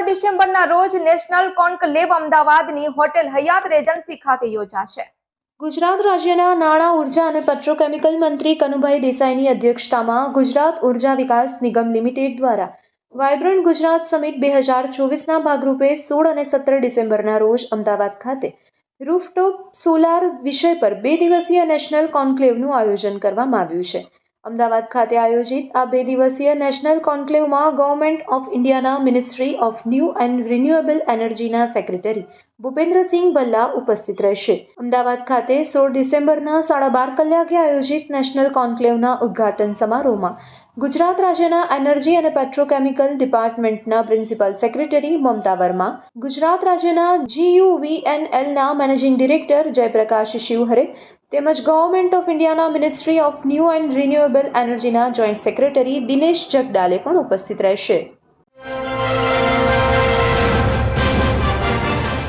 ડિસેમ્બરના રોજ national conclave અમદાવાદની હોટેલ હયાત રેજન્સી ખાતે યોજાશે. ગુજરાત રાજ્યના નાણાં, ઊર્જા અને પેટ્રોકેમિકલ મંત્રી કનુભાઈ દેસાઈની અધ્યક્ષતામાં ગુજરાત ઊર્જા વિકાસ નિગમ લિમિટેડ દ્વારા વાયબ્રન્ટ ગુજરાત સમિટ બે હજાર ચોવીસના ભાગરૂપે સોળ અને સત્તર ડિસેમ્બરના રોજ અમદાવાદ ખાતે રૂફટોપ સોલાર વિષય પર બે દિવસીય નેશનલ કોન્ક્લેવનું આયોજન કરવામાં આવ્યું છે. અમદાવાદ ખાતે આયોજિત આ બે દિવસીય નેશનલ કોન્ક્લેવમાં ગવર્મેન્ટ ઓફ ઇન્ડિયાના ministry of new and renewable એનર્જીના secretary Bhupendrasinh Bhalla ઉપસ્થિત રહેશે. અમદાવાદ ખાતે સોળ ડિસેમ્બરના સાડા બાર કલાકે આયોજિત નેશનલ કોન્ક્લેવના ઉદ્ઘાટન સમારોહમાં ગુજરાત રાજ્યના એનર્જી અને પેટ્રોકેમિકલ ડિપાર્ટમેન્ટના પ્રિન્સિપલ સેક્રેટરી મમતા વર્મા, ગુજરાત રાજ્યના જીયુવીએનએલના મેનેજિંગ ડિરેક્ટર જયપ્રકાશ શિવહરે તેમજ ગવર્મેન્ટ ઓફ ઇન્ડિયાના ministry of new and renewable એનર્જીના joint secretary Dinesh Jagdale પણ ઉપસ્થિત રહેશે.